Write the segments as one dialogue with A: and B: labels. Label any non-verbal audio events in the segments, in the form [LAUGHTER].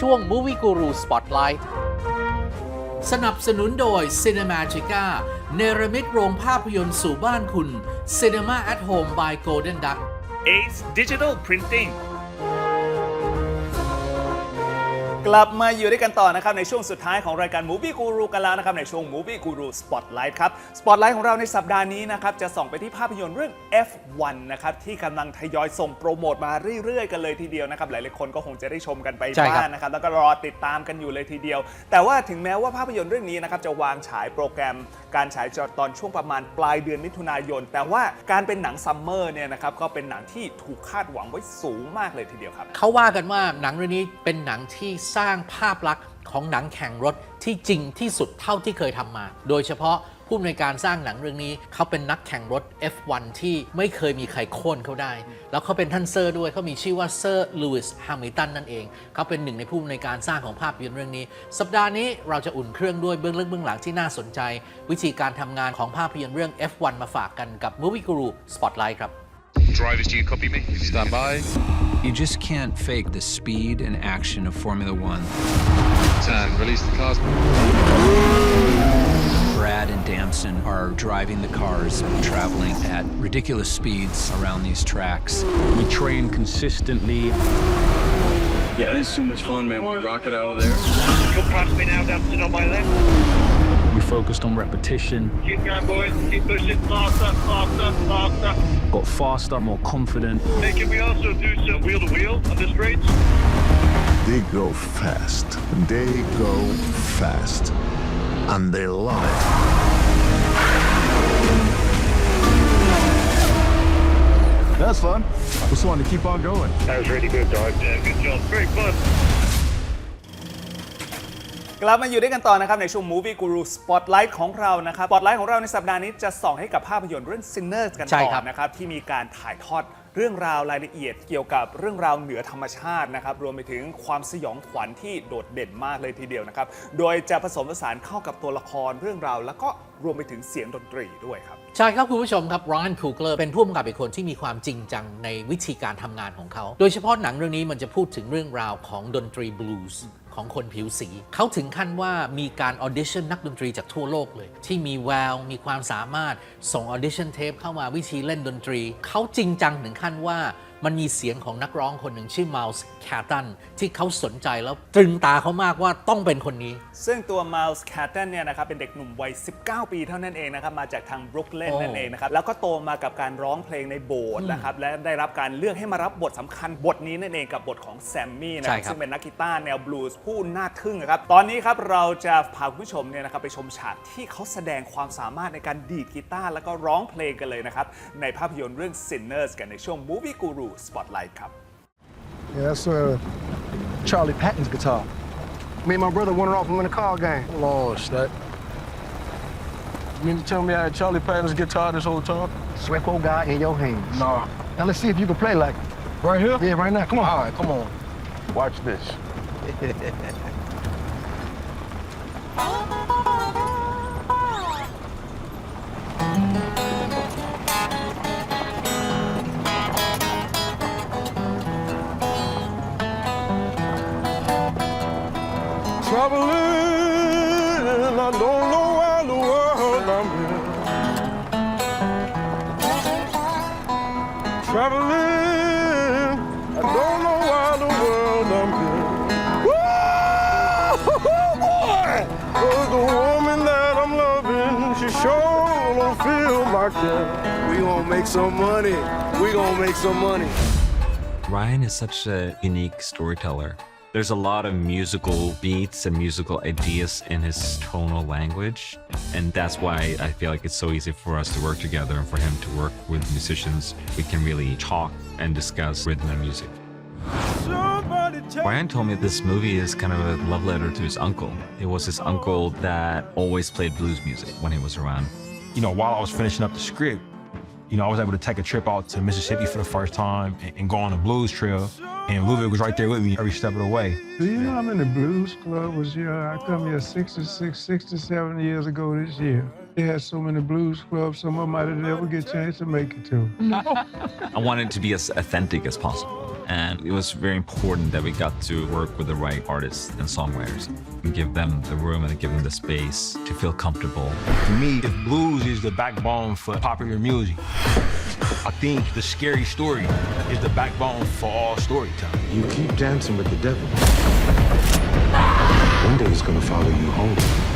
A: ช่วง Movie Guru Spotlight สนับสนุนโดย Cinemagica เนรมิตโรงภาพยนตร์สู่บ้านคุณ Cinema at Home by Golden Duck
B: Ace Digital Printing
C: กลับมาอยู่ด้วยกันต่อนะครับในช่วงสุดท้ายของรายการ Movie Guru กันแล้วนะครับในช่วง Movie Guru Spotlight ครับ Spotlight ของเราในสัปดาห์นี้นะครับจะส่องไปที่ภาพยนตร์เรื่อง F1 นะครับที่กำลังทยอยส่งโปรโมทมาเรื่อยๆ กันเลยทีเดียวนะครับหลายๆคนก็คงจะได้ชมกันไป
A: ใช่ครับ
C: บ้างนะครับแล้วก็รอติดตามกันอยู่เลยทีเดียว แต่ว่าถึงแม้ว่าภาพยนตร์เรื่องนี้นะครับจะวางฉายโปรแกรม การฉายตอนช่วงประมาณปลายเดือนมิถุนายน แต่ว่าการเป็นหนังซัมเมอร์เนี่ยนะครับก็เป็นหนังที่ถูกคาดหวังไว้สูงมากเลยทีเดียวครับ
A: เขาว่ากันว่าหนังเรื่องนี้เป็นหนังที่สร้างภาพลักษณ์ของหนังแข่งรถที่จริงที่สุดเท่าที่เคยทำมา โดยเฉพาะผู้อำนวยการสร้างหนังเรื่องนี้ เขาเป็นนักแข่งรถ F1 ที่ไม่เคยมีใครโค่นเขาได้ แล้วเขาเป็นท่านเซอร์ด้วยเขามีชื่อว่าเซอร์ลูอิสแฮมิลตันนั่นเอง เขาเป็นหนึ่งในผู้อำนวยการสร้างของภาพยนตร์เรื่องนี้ สัปดาห์นี้เราจะอุ่นเครื่องด้วยเบื้องลึกเบื้องหลังที่น่าสนใจ วิธีการทำงานของภาพยนตร์เรื่อง F1 มาฝากกันกับ Movie Guru Spotlight ครับ
B: Drivers do you copy me
D: Stand by. You just can't fake the speed and action of Formula One.
E: Turn, release the cars.
D: Brad and Damson are driving the cars, traveling at ridiculous speeds around these tracks.
F: We train consistently. Yeah, it's so much fun, man. We rock it out of there.
B: Come past me now, Damson on my left.
F: We focused on repetition.
B: Keep going, boys. Keep pushing faster, faster, faster.
F: Got faster, more confident.
B: Hey, can we also do some wheel to wheel on the straights?
G: They go fast. They go fast. And they love it.
H: That's fun. We just wanted to keep on going.
B: That was really good, dog. Yeah, good job. Very fun.
C: กลับมาอยู่ด้วยกันต่อนะครับในช่วง Movie Guru Spotlight ของเรานะครับ Spotlight ของเราในสัปดาห์นี้จะส่องให้กับภาพยนตร์เรื่อง Sinners กัน
A: ใช่
C: ต่
A: ครั
C: อบ นะครับที่มีการถ่ายทอดเรื่องราวรายละเอียดเกี่ยวกับเรื่องราวเหนือธรรมชาตินะครับรวมไปถึงความสยองขวัญที่โดดเด่นมากเลยทีเดียวนะครับโดยจะผสมผสานเข้ากับตัวละครเรื่องราว แล้วก็รวมไปถึงเสียงดนตรีด้วยครับ
A: ใช่ครับคุณผู้ชมครับรอนคูเกอร์เป็นผู้กำกับอีกคนที่มีความจริงจังในวิธีการทำงานของเขา โดยเฉพาะหนังเรื่องนี้มันจะพูดถึงเรื่องราวของดนตรีบลูส์ ของคนผิวสี เขาถึงขั้นว่ามีการออดิชั่นนักดนตรีจากทั่วโลกเลย ที่มีแวว มีความสามารถส่งออดิชั่นเทปเข้ามาวิธีเล่นดนตรี เขาจริงจังถึงขั้นว่า มันมีเสียงของนักร้องคนหนึ่งชื่อ Miles Catton ที่เขาสนใจแล้วตรึงตาเขามากว่าต้องเป็นคนนี้
C: ซึ่งตัว Miles Catton เนี่ยนะครับเป็นเด็กหนุ่มวัย 19 ปีเท่านั้นเองนะครับมาจากทางบรุกลิน
A: โอ้
C: นั่นเองนะครับแล้วก็โตมากับการร้องเพลงในโบสถ์นะครับและได้รับการเลือกให้มารับบทสำคัญบทนี้นั่นเองกับบทของแซมมี่นะค
A: ใช่
C: รับ
A: ครับ
C: ซึ่งเป็นนักกีตาร์แนวบลูส์ผู้น่าทึ่งนะครับตอนนี้ครับเราจะพาคุณผู้ชมเนี่ยนะครับไปชมฉากที่เขาแสดงความสามารถในการดีดกีตาร์แล้วก็ร้องเพลงกันเลยนะครับในภาพยนตร์เรื่อง Sinners กันในช่วง Movie Guru Spotlight ครับ
H: Yeah, that's uh, Charlie Patton's guitar. Me and my brother won it off him in a car game. Lord, that. You mean to tell me I had Charlie Patton's guitar this whole time? Swepo guy in your hands. Nah. Now let's see if you can play like it. Right here? Yeah, right now. Come on. All right, come on. Watch this. [LAUGHS] Traveling, I don't know why the world I'm in. Traveling, I don't know why the world I'm in. Woo, [LAUGHS] boy! 'Cause the woman that I'm loving, she sure don't feel like that. We gonna make some money. We gonna make some money.
I: Ryan is such a unique storyteller. There's a lot of musical beats and musical ideas in his tonal language, and that's why I feel like it's so easy for us to work together and for him to work with musicians. We can really talk and discuss rhythm and music. Brian told me this movie is kind of a love letter to his uncle. It was his uncle that always played blues music when he was around.
J: you know, while I was finishing up the script, you know, I was able to take a trip out to Mississippi for the first time and, and go on a blues trail. And Ludwig was right there with me every step of the way.
H: You know how many blues club was here? I come here 66, 67 years ago this year. They had so many blues clubs, some of them I didn't ever get a chance to make it to. [LAUGHS]
I: I wanted to be as authentic as possible. And it was very important that we got to work with the right artists and songwriters and give them the room and give them the space to feel comfortable.
J: To me, if blues is the backbone for popular music, I think the scary story is the backbone for all storytelling.
G: You keep dancing with the devil. One day he's gonna follow you home.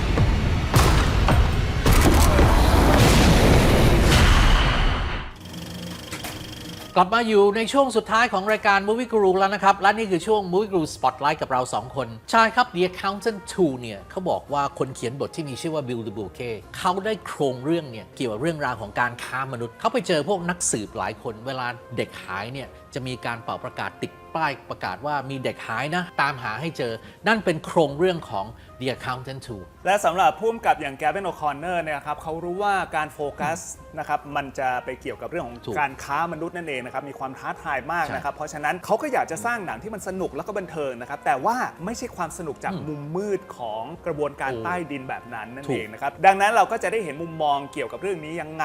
A: กลับมาอยู่ในช่วงสุดท้ายของรายการ Movie Guru แล้วนะครับ และนี่คือช่วง Movie Guru Spotlight กับเรา 2 คน ใช่ครับ The Accountant 2 เนี่ยเขาบอกว่าคนเขียนบทที่มีชื่อว่า Bill de Bouquet เขาได้โครงเรื่องเนี่ยเกี่ยวกับเรื่องราวของการค้ามนุษย์ เขาไปเจอพวกนักสืบหลายคน เวลาเด็กหายเนี่ยจะมีการเป่าประกาศติด ป้ายประกาศว่ามีเด็กหายนะ ตามหาให้เจอ นั่นเป็นโครงเรื่องของ The Accountant 2
C: และสำหรับผู้กำกับอย่างแกเบนโอคอนเนอร์เนี่ยครับเขารู้ว่าการโฟกัสนะครับมันจะไปเกี่ยวกับเรื่องของ
A: ถูก
C: การค้ามนุษย์นั่นเองนะครับมีความท้าทายมาก
A: ใช่
C: นะครับ เพราะฉะนั้นเขาก็อยากจะสร้างหนังที่มันสนุกแล้วก็บันเทิงนะครับ แต่ว่าไม่ใช่ความสนุกจากมุมมืดของกระบวนการ
A: โอ้
C: ใต้ดินแบบนั้นนั่น
A: ถูก
C: เองนะครับดังนั้นเราก็จะได้เห็นมุมมองเกี่ยวกับเรื่องนี้ยังไง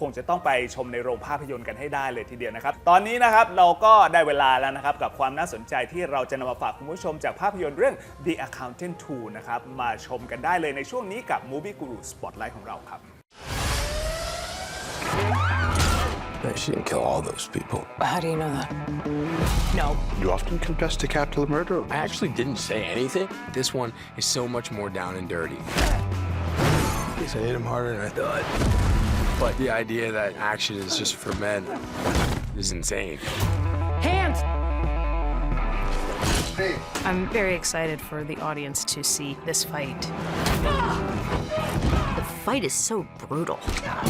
C: คงจะต้องไปชมในโรงภาพยนตร์กันให้ได้เลยทีเดียวนะครับ ตอนนี้นะครับเราก็ได้เวลาแล้วนะครับกับความน่าสนใจที่เราจะนำมาฝากคุณผู้ชมจากภาพยนตร์เรื่อง The Accountant 2 นะครับ มาชมกันได้เลยในช่วงนี้กับ Movie Guru Spotlight ของเราครับ
G: She didn't kill all those people.
K: How do you know that? No.
G: You often confess to capital murder.
L: I actually didn't say anything. This one is so much more down and dirty. Guess I hit him harder than I thought. But the idea that action is just for men is insane.
K: Hands! I'm very excited for the audience to see this fight.
M: The fight is so brutal.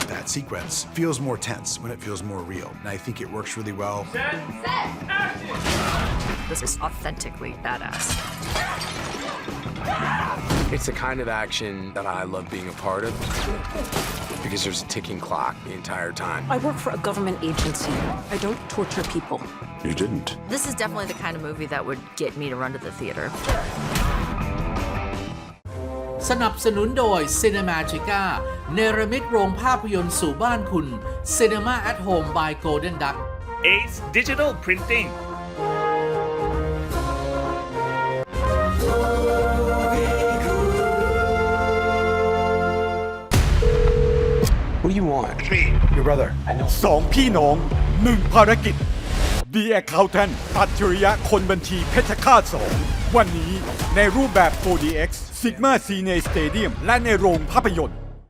G: That sequence feels more tense when it feels more real. And I think it works really well.
M: This is authentically badass.
L: It's the kind of action that I love being a part of because there's a ticking clock the entire time.
K: I work for a government agency. I don't torture people.
G: You didn't.
M: This is definitely the kind of movie that would get me to run to the theater.
A: สนับสนุนโดย Cinemagica เนรมิตโรงภาพยนตร์สู่บ้านคุณ Cinema at Home by Golden Duck
C: Ace Digital Printing
L: What do you want?
G: Your brother.
F: สองพี่น้องหนึ่งภารกิจ The Accountant อัจฉริยะคนบัญชีเพชรฆาตสองวันนี้ในรูปแบบ 4DX Sigma Cine Stadium และในโรงภาพยนตร์